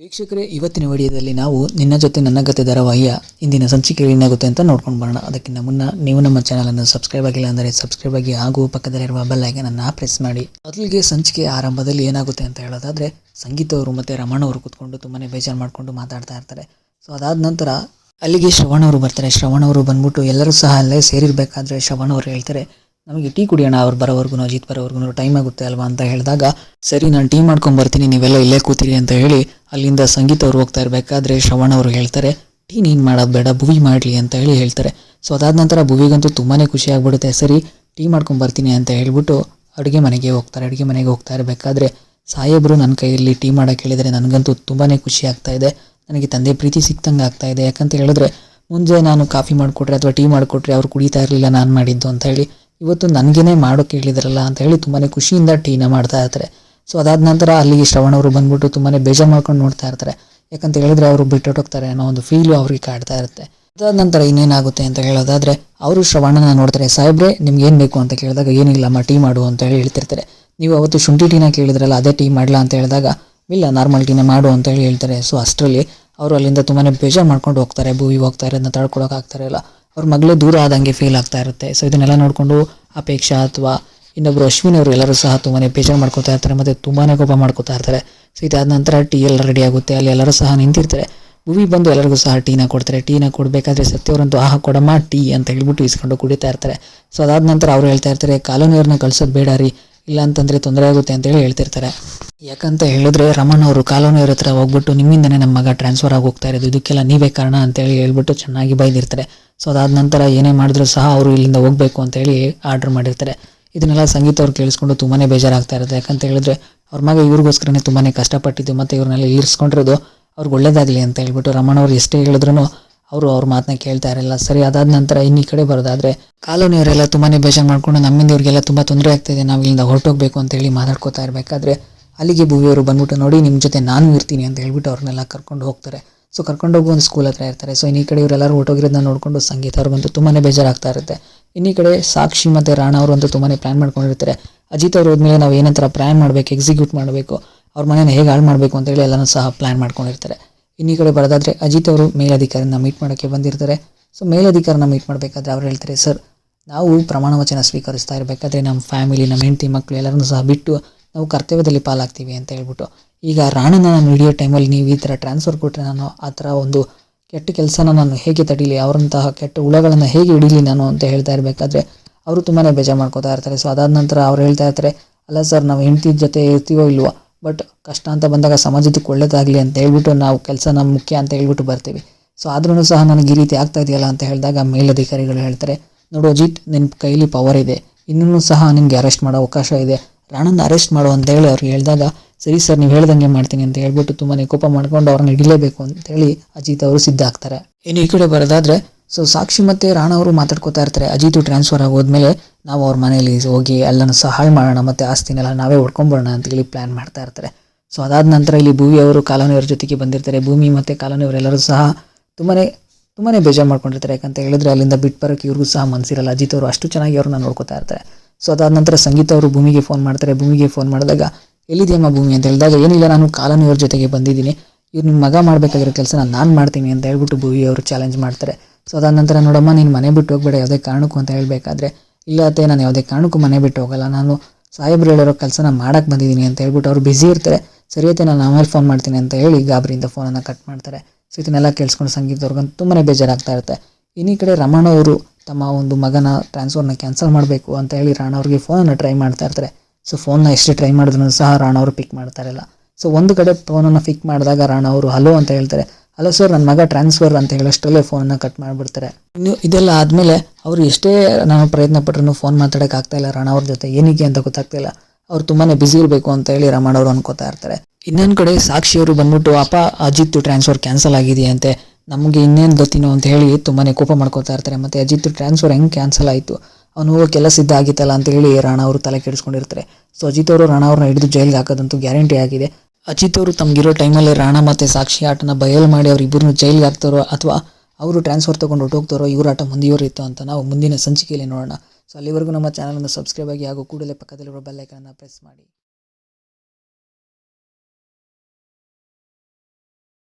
ವೀಕ್ಷಕರೇ, ಇವತ್ತಿನ ವಿಡಿಯೋದಲ್ಲಿ ನಾವು ನಿನ್ನ ಜೊತೆ ನನ್ನ ಗತೆ ಧಾರಾವಾಹಿಯ ಇಂದಿನ ಸಂಚಿಕೆ ಏನಾಗುತ್ತೆ ಅಂತ ನೋಡ್ಕೊಂಡು ಬರೋಣ. ಅದಕ್ಕಿಂತ ಮುನ್ನ ನೀವು ನಮ್ಮ ಚಾನಲನ್ನು ಸಬ್ಸ್ಕ್ರೈಬ್ ಆಗಿಲ್ಲ ಅಂದರೆ ಸಬ್ಸ್ಕ್ರೈಬ್ ಆಗಿ ಹಾಗೂ ಪಕ್ಕದಲ್ಲಿರುವ ಐಕನನ್ನು ಪ್ರೆಸ್ ಮಾಡಿ. ಮೊದಲಿಗೆ ಸಂಚಿಕೆ ಆರಂಭದಲ್ಲಿ ಏನಾಗುತ್ತೆ ಅಂತ ಹೇಳೋದಾದ್ರೆ, ಸಂಗೀತ ಅವರು ಮತ್ತೆ ರಮಣ ಅವರು ಕೂತ್ಕೊಂಡು ತುಂಬಾನೇ ಬೇಜಾರು ಮಾಡಿಕೊಂಡು ಮಾತಾಡ್ತಾ ಇರ್ತಾರೆ. ಸೊ ಅದಾದ ನಂತರ ಅಲ್ಲಿಗೆ ಶ್ರವಣವರು ಬರ್ತಾರೆ. ಶ್ರವಣ ಅವರು ಬಂದ್ಬಿಟ್ಟು ಎಲ್ಲರೂ ಸಹ ಅಲ್ಲೇ ಸೇರಿರ್ಬೇಕಾದ್ರೆ ಶ್ರವಣ ಅವರು ಹೇಳ್ತಾರೆ ನಮಗೆ ಟೀ ಕುಡಿಯೋಣ, ಅವ್ರು ಬರೋವರೆಗೂ ಅಜಿತ್ ಬರೋವರೆಗೂ ಟೈಮ್ ಆಗುತ್ತೆ ಅಲ್ವಾ ಅಂತ ಹೇಳಿದಾಗ, ಸರಿ ನಾನು ಟೀ ಮಾಡ್ಕೊಂಡು ಬರ್ತೀನಿ, ನೀವೆಲ್ಲ ಇಲ್ಲೇ ಕೂತೀರಿ ಅಂತ ಹೇಳಿ, ಅಲ್ಲಿಂದ ಸಂಗೀತ ಅವ್ರು ಹೋಗ್ತಾ ಇರಬೇಕಾದ್ರೆ ಶ್ರವಣ ಅವರು ಹೇಳ್ತಾರೆ, ಟೀ ನೀನು ಮಾಡೋದು ಬೇಡ, ಭುವಿ ಮಾಡಲಿ ಅಂತ ಹೇಳಿ ಹೇಳ್ತಾರೆ. ಸೊ ಅದಾದ ನಂತರ ಭುವಿಗಂತೂ ತುಂಬಾ ಖುಷಿ ಆಗ್ಬಿಡುತ್ತೆ, ಸರಿ, ಟೀ ಮಾಡ್ಕೊಂಡು ಬರ್ತೀನಿ ಅಂತ ಹೇಳ್ಬಿಟ್ಟು ಅಡುಗೆ ಮನೆಗೆ ಹೋಗ್ತಾರೆ, ಅಡುಗೆ ಮನೆಗೆ ಹೋಗ್ತಾ ಇರಬೇಕಾದ್ರೆ, ಸಾಹೇಬರು ನನ್ನ ಕೈಯಲ್ಲಿ ಟೀ ಮಾಡಕ್ಕೆ ಹೇಳಿದರೆ ನನಗಂತೂ ತುಂಬಾ ಖುಷಿ ಆಗ್ತಾ ಇದೆ, ನನಗೆ ತಂದೆ ಪ್ರೀತಿ ಸಿಕ್ತಂಗೆ ಆಗ್ತಾ ಇದೆ, ಯಾಕಂತ ಹೇಳಿದ್ರೆ ಮುಂಜೆ ನಾನು ಕಾಫಿ ಮಾಡಿಕೊಟ್ರೆ ಅಥವಾ ಟೀ ಮಾಡಿಕೊಟ್ರೆ ಅವ್ರು ಕುಡಿತಾ ಇರಲಿಲ್ಲ ನಾನು ಮಾಡಿದ್ದು ಅಂತ ಹೇಳಿ ಇವತ್ತು ನನಗೇನೆ ಮಾಡೋಕೆ ಹೇಳಿದ್ರಲ್ಲ ಅಂತ ಹೇಳಿ ತುಂಬಾ ಖುಷಿಯಿಂದ ಟೀನ ಮಾಡ್ತಾ ಇರ್ತಾರೆ. ಸೊ ಅದಾದ ನಂತರ ಅಲ್ಲಿಗೆ ಶ್ರವಣವರು ಬಂದ್ಬಿಟ್ಟು ತುಂಬಾ ಬೇಜಾರು ಮಾಡ್ಕೊಂಡು ನೋಡ್ತಾ ಇರ್ತಾರೆ. ಯಾಕಂತ ಹೇಳಿದ್ರೆ ಅವರು ಬಿಟ್ಟೊಟ್ಟೋಗ್ತಾರೆ ಅನ್ನೋ ಒಂದು ಫೀಲು ಅವ್ರಿಗೆ ಕಾಡ್ತಾ ಇರುತ್ತೆ. ಅದಾದ ನಂತರ ಇನ್ನೇನಾಗುತ್ತೆ ಅಂತ ಹೇಳೋದಾದ್ರೆ, ಅವರು ಶ್ರವಣನ ನೋಡ್ತಾರೆ, ಸಾಹೇಬ್ರೆ ನಿಮ್ಗೆ ಏನು ಬೇಕು? ಅಂತ ಕೇಳಿದಾಗ ಏನಿಲ್ಲಮ್ಮ ಟೀ ಮಾಡು ಅಂತ ಹೇಳಿ ಹೇಳ್ತಿರ್ತಾರೆ. ನೀವು ಅವತ್ತು ಶುಂಠಿ ಟೀನ ಕೇಳಿದ್ರಲ್ಲ, ಅದೇ ಟೀ ಮಾಡ್ಲಾ ಅಂತ ಹೇಳಿದಾಗ, ಇಲ್ಲ, ನಾರ್ಮಲ್ ಟೀನೇ ಮಾಡು ಅಂತ ಹೇಳಿ ಹೇಳ್ತಾರೆ. ಸೊ ಅಷ್ಟರಲ್ಲಿ ಅವರು ಅಲ್ಲಿಂದ ತುಂಬಾ ಬೇಜಾರು ಮಾಡ್ಕೊಂಡು ಹೋಗ್ತಾರೆ ಭೂವಿ ಹೋಗ್ತಾರೆ, ಅದನ್ನ ತಡ್ಕೊಳಕ್ ಆಗ್ತಾರೆ ಇರಲ್ಲ ಅವ್ರ ಮಗಳು ದೂರ ಆದಂಗೆ ಫೀಲ್ ಆಗ್ತಾ ಇರುತ್ತೆ. ಸೊ ಇದನ್ನೆಲ್ಲ ನೋಡಿಕೊಂಡು ಅಪೇಕ್ಷಾ ಅಥವಾ ಇನ್ನೊಬ್ರು ಅಶ್ವಿನ್ ಅವರು ಎಲ್ಲರೂ ಸಹ ತುಂಬಾ ಬೇಜಾರು ಮಾಡ್ಕೋತಾ ಇರ್ತಾರೆ ಮತ್ತು ತುಂಬಾ ಕೋಪ ಮಾಡ್ಕೋತಾ ಇರ್ತಾರೆ. ಸೊ ಇದಾದ ನಂತರ ಟೀ ಎಲ್ಲ ರೆಡಿ ಆಗುತ್ತೆ. ಅಲ್ಲಿ ಎಲ್ಲರೂ ಸಹ ನಿಂತಿರ್ತಾರೆ. ಭೂವಿ ಬಂದು ಎಲ್ಲರಿಗೂ ಸಹ ಟೀನ ಕೊಡ್ತಾರೆ. ಟೀನ ಕೊಡಬೇಕಾದ್ರೆ ಸತ್ಯವರಂತೂ, ಆಹಾ, ಕೊಡಮ್ಮ ಟೀ ಅಂತ ಹೇಳ್ಬಿಟ್ಟು ಇಸ್ಕೊಂಡು ಕುಡಿತಾ ಇರ್ತಾರೆ. ಸೊ ಅದಾದ ನಂತರ ಅವರು ಹೇಳ್ತಾ ಇರ್ತಾರೆ, ಕಾಲೋನಿಯವ್ರನ್ನ ಕಳ್ಸೋದು ಬೇಡ ರೀ. ಇಲ್ಲ ಅಂತಂದರೆ ತೊಂದರೆ ಆಗುತ್ತೆ ಅಂತೇಳಿ ಹೇಳ್ತಿರ್ತಾರೆ. ಯಾಕಂತ ಹೇಳಿದ್ರೆ ರಮಣ್ ಅವರು ಕಾಲೋನಿಯವ್ರ ಹತ್ರ ಹೋಗ್ಬಿಟ್ಟು ನಿಮ್ಮಿಂದನೇ ನಮ್ಮ ಮಗ ಟ್ರಾನ್ಸ್ಫರ್ ಆಗಿ ಹೋಗ್ತಾ ಇರೋದು. ಇದಕ್ಕೆಲ್ಲ ನೀವೇ ಕಾರಣ ಅಂತ ಹೇಳಿ ಹೇಳ್ಬಿಟ್ಟು ಚೆನ್ನಾಗಿ ಬೈದಿರ್ತಾರೆ ಸೊ ಅದಾದ ನಂತರ ಏನೇ ಮಾಡಿದ್ರು ಸಹ ಅವರು ಇಲ್ಲಿಂದ ಹೋಗ್ಬೇಕು ಅಂತ ಹೇಳಿ ಆರ್ಡರ್ ಮಾಡಿರ್ತಾರೆ. ಇದನ್ನೆಲ್ಲ ಸಂಗೀತ ಅವ್ರು ಕೇಳಿಸ್ಕೊಂಡು ತುಂಬಾನೇ ಬೇಜಾರಾಗ್ತಾ ಇರುತ್ತೆ ಯಾಕಂತ ಹೇಳಿದ್ರೆ ಅವ್ರ ಮಗ ಇವ್ರಿಗೋಸ್ಕರನೇ ತುಂಬಾನೇ ಕಷ್ಟಪಟ್ಟಿದ್ದು ಮತ್ತೆ ಇವ್ರನ್ನೆಲ್ಲ ಇರಿಸ್ಕೊಂಡಿರೋದು ಅವ್ರಿಗೆ ಒಳ್ಳೇದಾಗಲಿ ಅಂತ ಹೇಳ್ಬಿಟ್ಟು ರಮಣ ಅವ್ರು ಎಷ್ಟೇ ಹೇಳಿದ್ರು ಅವರು ಅವ್ರ ಮಾತನ್ನ ಕೇಳ್ತಾ ಇರಲ್ಲ. ಸರಿ, ಅದಾದ ನಂತರ ಇನ್ನು ಈ ಕಡೆ ಬರೋದಾದರೆ ಕಾಲೋನಿಯವರೆಲ್ಲ ತುಂಬಾನೇ ಬೇಜಾರು ಮಾಡ್ಕೊಂಡು ನಮ್ಮಿಂದ ಇವ್ರಿಗೆಲ್ಲ ತುಂಬ ತೊಂದರೆ ಆಗ್ತಿದೆ ನಾವು ಇಲ್ಲಿಂದ ಹೊರಟೋಗ್ಬೇಕು ಅಂತ ಹೇಳಿ ಮಾತಾಡ್ಕೋತಾ ಇರಬೇಕಾದ್ರೆ ಅಲ್ಲಿಗೆ ಭುವಿಯವರು ಬಂದ್ಬಿಟ್ಟು ನೋಡಿ ನಿಮ್ಮ ಜೊತೆ ನಾನು ಇರ್ತೀನಿ ಅಂತ ಹೇಳ್ಬಿಟ್ಟು ಅವ್ರನ್ನೆಲ್ಲ ಕರ್ಕೊಂಡು ಹೋಗ್ತಾರೆ. ಸೊ ಕರ್ಕೊಂಡು ಹೋಗಿ ಒಂದು ಸ್ಕೂಲ್ ಹತ್ರ ಇರ್ತಾರೆ. ಸೊ ಇನ್ನೀ ಕಡೆ ಇವರೆಲ್ಲರೂ ಹೊಟ್ಟೋಗಿರೋದನ್ನ ನೋಡಿಕೊಂಡು ಸಂಗೀತ ಅವ್ರು ಬಂದು ತುಂಬಾ ಬೇಜಾರಾಗ್ತಾ ಇರುತ್ತೆ. ಇನ್ನೀ ಕಡೆ ಸಾಕ್ಷಿ ಮತ್ತು ರಾಣ ಅವರು ಅಂತೂ ತುಂಬಾ ಪ್ಲ್ಯಾನ್ ಮಾಡ್ಕೊಂಡಿರ್ತಾರೆ. ಅಜಿತ್ ಅವರು ಹೋದ್ಮೇಲೆ ನಾವು ಏನಂತರ ಪ್ಲ್ಯಾನ್ ಮಾಡಬೇಕು ಎಕ್ಸಿಕ್ಯೂಟ್ ಮಾಡಬೇಕು, ಅವ್ರ ಮನೇನ ಹೇಗೆ ಹಾಳು ಮಾಡಬೇಕು ಅಂತ ಹೇಳಿ ಎಲ್ಲನೂ ಸಹ ಪ್ಲ್ಯಾನ್ ಮಾಡ್ಕೊಂಡಿರ್ತಾರೆ. ಇನ್ನೀ ಕಡೆ ಬರೋದಾದರೆ ಅಜಿತ್ ಅವರು ಮೇಲಧಿಕಾರಿನ ಮೀಟ್ ಮಾಡೋಕ್ಕೆ ಬಂದಿರ್ತಾರೆ. ಸೊ ಮೇಲಧಿಕಾರನ ಮೀಟ್ ಮಾಡಬೇಕಾದ್ರೆ ಅವ್ರು ಹೇಳ್ತಾರೆ ಸರ್ ನಾವು ಪ್ರಮಾಣ ವಚನ ಸ್ವೀಕರಿಸ್ತಾ ಇರಬೇಕಾದ್ರೆ ನಮ್ಮ ಫ್ಯಾಮಿಲಿ ನಮ್ಮ ಹೆಂಡತಿ ಮಕ್ಕಳು ಎಲ್ಲರನ್ನೂ ಸಹ ಬಿಟ್ಟು ನಾವು ಕರ್ತವ್ಯದಲ್ಲಿ ಪಾಲಾಗ್ತೀವಿ ಅಂತ ಹೇಳ್ಬಿಟ್ಟು. ಈಗ ರಾಣನ ನಾನು ಹಿಡಿಯೋ ಟೈಮಲ್ಲಿ ನೀವು ಈ ಥರ ಟ್ರಾನ್ಸ್ಫರ್ ಕೊಟ್ಟರೆ ನಾನು ಆ ಥರ ಒಂದು ಕೆಟ್ಟ ಕೆಲಸನ ನಾನು ಹೇಗೆ ತಡೀಲಿ, ಅವರಂತಹ ಕೆಟ್ಟ ಹುಳಗಳನ್ನು ಹೇಗೆ ಹಿಡೀಲಿ ನಾನು ಅಂತ ಹೇಳ್ತಾ ಇರಬೇಕಾದ್ರೆ, ಅವರು ತುಂಬಾ ಬೇಜಾರು ಮಾಡ್ಕೋತಾ ಇರ್ತಾರೆ. ಸೊ ಅದಾದ ನಂತರ ಅವ್ರು ಹೇಳ್ತಾ ಇರ್ತಾರೆ, ಅಲ್ಲ ಸರ್ ನಾವು ಹೆಂಡತಿ ಜೊತೆ ಇರ್ತೀವೋ ಇಲ್ವೋ ಬಟ್ ಕಷ್ಟ ಅಂತ ಬಂದಾಗ ಸಮಾಜದಕ್ಕೆ ಒಳ್ಳೇದಾಗಲಿ ಅಂತ ಹೇಳ್ಬಿಟ್ಟು ನಾವು ಕೆಲಸ ನಮ್ಮ ಮುಖ್ಯ ಅಂತ ಹೇಳ್ಬಿಟ್ಟು ಬರ್ತೀವಿ. ಸೊ ಆದ್ರೂ ಸಹ ನನಗೆ ಈ ರೀತಿ ಆಗ್ತಾ ಇದೆಯಲ್ಲ ಅಂತ ಹೇಳಿದಾಗ ಮೇಲಧಿಕಾರಿಗಳು ಹೇಳ್ತಾರೆ, ನೋಡು ಅಜಿತ್ ನಿನ್ನ ಕೈಲಿ ಪವರ್ ಇದೆ. ಇನ್ನೂ ಸಹ ನಿನ್ಗೆ ಅರೆಸ್ಟ್ ಮಾಡೋ ಅವಕಾಶ ಇದೆ. ರಾಣನ್ನ ಅರೆಸ್ಟ್ ಮಾಡು ಅಂತ ಹೇಳಿ ಅವ್ರಿಗೆ ಹೇಳಿದಾಗ, ಸರಿ ಸರ್, ನೀವು ಹೇಳ್ದಂಗೆ ಮಾಡ್ತೀನಿ ಅಂತ ಹೇಳ್ಬಿಟ್ಟು ತುಂಬಾನೇ ಕೋಪ ಮಾಡ್ಕೊಂಡು ಅವ್ರನ್ನ ಹಿಡಿಲೇಬೇಕು ಅಂತ ಹೇಳಿ ಅಜಿತ್ ಅವರು ಸಿದ್ಧ ಆಗ್ತಾರೆ. ಇನ್ನು ಈ ಕಡೆ ಬರೋದಾದ್ರೆ ಸೊ ಸಾಕ್ಷಿ ಮತ್ತೆ ರಾಣ ಅವರು ಮಾತಾಡ್ಕೋತಾ ಇರ್ತಾರೆ. ಅಜಿತ್ ಟ್ರಾನ್ಸ್ಫರ್ ಆಗೋದ್ಮೇಲೆ ನಾವು ಅವ್ರ ಮನೆಯಲ್ಲಿ ಹೋಗಿ ಎಲ್ಲನೂ ಸಹಾಯ ಮಾಡೋಣ ಮತ್ತೆ ಆಸ್ತಿನೆಲ್ಲ ನಾವೇ ಹೊಡ್ಕೊಂಬರೋಣ ಅಂತ ಹೇಳಿ ಪ್ಲಾನ್ ಮಾಡ್ತಾ ಇರ್ತಾರೆ. ಸೊ ಅದಾದ ನಂತರ ಇಲ್ಲಿ ಭೂವಿ ಅವರು ಕಾಲೋನಿಯವ್ರ ಜೊತೆಗೆ ಬಂದಿರ್ತಾರೆ. ಭೂಮಿ ಮತ್ತೆ ಕಾಲೋನಿಯವರೆಲ್ಲರೂ ಸಹ ತುಂಬಾನೇ ತುಂಬಾನೇ ಬೇಜಾರು ಮಾಡ್ಕೊಂಡಿರ್ತಾರೆ. ಯಾಕಂತ ಹೇಳಿದ್ರೆ ಅಲ್ಲಿಂದ ಬಿಟ್ಟು ಬರೋಕೆ ಇವ್ರಿಗೂ ಸಹ ಮನಸ್ಸಿರಲ್ಲ ಅಜಿತ್ ಅವರು ಅಷ್ಟು ಚೆನ್ನಾಗಿ ಅವ್ರನ್ನ ನೋಡ್ಕೋತಾ ಇರ್ತಾರೆ. ಸೊ ಅದಾದ ನಂತರ ಸಂಗೀತ ಅವರು ಭೂಮಿಗೆ ಫೋನ್ ಮಾಡ್ತಾರೆ. ಭೂಮಿಗೆ ಫೋನ್ ಮಾಡಿದಾಗ, ಎಲ್ಲಿದೆಯಮ್ಮ ಭೂಮಿ? ಅಂತ ಹೇಳಿದಾಗ, ಏನಿಲ್ಲ, ನಾನು ಕಾಲೋನಿಯವ್ರ ಜೊತೆಗೆ ಬಂದಿದ್ದೀನಿ. ಇವ್ರು ನಿಮ್ಮ ಮಗ ಮಾಡಬೇಕಾಗಿರೋ ಕೆಲಸನ ನಾನು ಮಾಡ್ತೀನಿ ಅಂತ ಹೇಳ್ಬಿಟ್ಟು ಭೂಮಿ ಅವರು ಚಾಲೆಂಜ್ ಮಾಡ್ತಾರೆ. ಸೊ ಅದಾದ ನಂತರ, ನೋಡಮ್ಮ, ನೀನು ಮನೆ ಬಿಟ್ಟು ಹೋಗ್ಬೇಡ. ಯಾವುದೇ ಕಾರಣಕ್ಕೂ ಅಂತ ಹೇಳಬೇಕಾದ್ರೆ, ಇಲ್ಲ ಅತ್ತೆ, ನಾನು ಯಾವುದೇ ಕಾರಣಕ್ಕೂ ಮನೆ ಬಿಟ್ಟು ಹೋಗಲ್ಲ. ನಾನು ಸಾಹೇಬ್ರು ಹೇಳಿರೋ ಕೆಲಸನ ಮಾಡಕ್ಕೆ ಬಂದಿದ್ದೀನಿ ಅಂತ ಹೇಳ್ಬಿಟ್ಟು ಅವ್ರು ಬ್ಯುಸಿ ಇರ್ತಾರೆ. ಸರಿಯತ್ತೆ ನಾನು ಆಮೇಲೆ ಫೋನ್ ಮಾಡ್ತೀನಿ ಅಂತ ಹೇಳಿ ಗಾಬರಿಯಿಂದ ಫೋನನ್ನು ಕಟ್ ಮಾಡ್ತಾರೆ. ಸೊ ಇದನ್ನೆಲ್ಲ ಕೇಳಿಸ್ಕೊಂಡು ಸಂಗೀತ ಅವ್ರಿಗಂತೂ ತುಂಬಾ ಬೇಜಾರಾಗ್ತಾ ಇರುತ್ತೆ. ಇನ್ನೀ ಕಡೆ ರಮಣ ಅವರು ತಮ್ಮ ಒಂದು ಮಗನ ಟ್ರಾನ್ಸ್ಫರ್ನ ಕ್ಯಾನ್ಸಲ್ ಮಾಡಬೇಕು ಅಂತ ಹೇಳಿ ರಾಣವ್ರಿಗೆ ಫೋನನ್ನು ಟ್ರೈ ಮಾಡ್ತಾ ಇರ್ತಾರೆ. ಸೊ ಫೋನ್ನ ಎಷ್ಟೇ ಟ್ರೈ ಮಾಡಿದ್ರು ಸಹ ರಾಣವರು ಪಿಕ್ ಮಾಡ್ತಾ ಇರಲ್ಲ ಸೊ ಒಂದು ಕಡೆ ಫೋನನ್ನು ಪಿಕ್ ಮಾಡಿದಾಗ ರಾಣವರು ಹಲೋ ಅಂತ ಹೇಳ್ತಾರೆ. ಹಲೋ ಸರ್ ನನ್ನ ಮಗ ಟ್ರಾನ್ಸ್ಫರ್ ಅಂತ ಹೇಳೋಷ್ಟರಲ್ಲೇ ಫೋನನ್ನು ಕಟ್ ಮಾಡಿಬಿಡ್ತಾರೆ. ಇನ್ನು ಇದೆಲ್ಲ ಆದಮೇಲೆ ಅವರು ಎಷ್ಟೇ ನಾನು ಪ್ರಯತ್ನ ಪಟ್ಟರು ಫೋನ್ ಮಾತಾಡೋಕೆ ಆಗ್ತಾ ಇಲ್ಲ ರಾಣವ್ರ ಜೊತೆ. ಏನಕ್ಕೆ ಅಂತ ಗೊತ್ತಾಗ್ತಾ ಇಲ್ಲ. ಅವ್ರು ತುಂಬಾ ಬಿಸಿ ಇರಬೇಕು ಅಂತ ಹೇಳಿ ರಾಮಣ್ಣವರು ಅನ್ಕೋತಾ ಇರ್ತಾರೆ. ಇನ್ನೊಂದು ಕಡೆ ಸಾಕ್ಷಿಯವರು ಬಂದ್ಬಿಟ್ಟು, ಅಪ್ಪ, ಅಜಿತ್ ಟ್ರಾನ್ಸ್ಫರ್ ಕ್ಯಾನ್ಸಲ್ ಆಗಿದೆಯಂತೆ. ನಮಗೆ ಇನ್ನೇನು ಗೊತ್ತಿನೋ ಅಂತ ಹೇಳಿ ತುಂಬಾ ಕೋಪ ಮಾಡ್ಕೋತಾ ಇರ್ತಾರೆ. ಮತ್ತು ಅಜಿತ್ ಟ್ರಾನ್ಸ್ಫರ್ ಹೆಂಗೆ ಕ್ಯಾನ್ಸಲ್ ಆಯಿತು? ಅವನು ಕೆಲಸ ಸಿದ್ಧ ಆಗಿತ್ತಲ್ಲ ಅಂತ ಹೇಳಿ ರಾಣ ಅವರು ತಲೆ ಕೆಡಿಸ್ಕೊಂಡಿರ್ತಾರೆ. ಸೊ ಅಜಿತ್ ಅವರು ರಾಣ ಅವ್ರನ್ನ ಹಿಡಿದು ಜೈಲಿಗೆ ಹಾಕೋದಂತೂ ಗ್ಯಾರಂಟಿ ಆಗಿದೆ. ಅಜಿತ್ ಅವರು ತಮಗಿರೋ ಟೈಮಲ್ಲಿ ರಾಣ ಮತ್ತು ಸಾಕ್ಷಿ ಆಟನ ಬಯಲು ಮಾಡಿ ಅವ್ರ ಇಬ್ಬರನ್ನು ಜೈಲಿಗೆ ಹಾಕ್ತಾರೋ ಅಥವಾ ಅವರು ಟ್ರಾನ್ಸ್ಫರ್ ತಗೊಂಡು ಹೊಟ್ಟೋಗ್ತಾರೋ ಇವ್ರ ಆಟ ಮುಂದುವರಿಯಿತು ಅಂತ ನಾವು ಮುಂದಿನ ಸಂಚಿಕೆಯಲ್ಲಿ ನೋಡೋಣ. ಸೊ ಅಲ್ಲಿವರೆಗೂ ನಮ್ಮ ಚಾನಲನ್ನು ಸಬ್ಸ್ಕ್ರೈಬ್ ಆಗಿ ಹಾಗೂ ಕೂಡಲೇ ಪಕ್ಕದಲ್ಲಿರುವ ಬೆಲ್ ಐಕನ್ನ ಪ್ರೆಸ್ ಮಾಡಿ.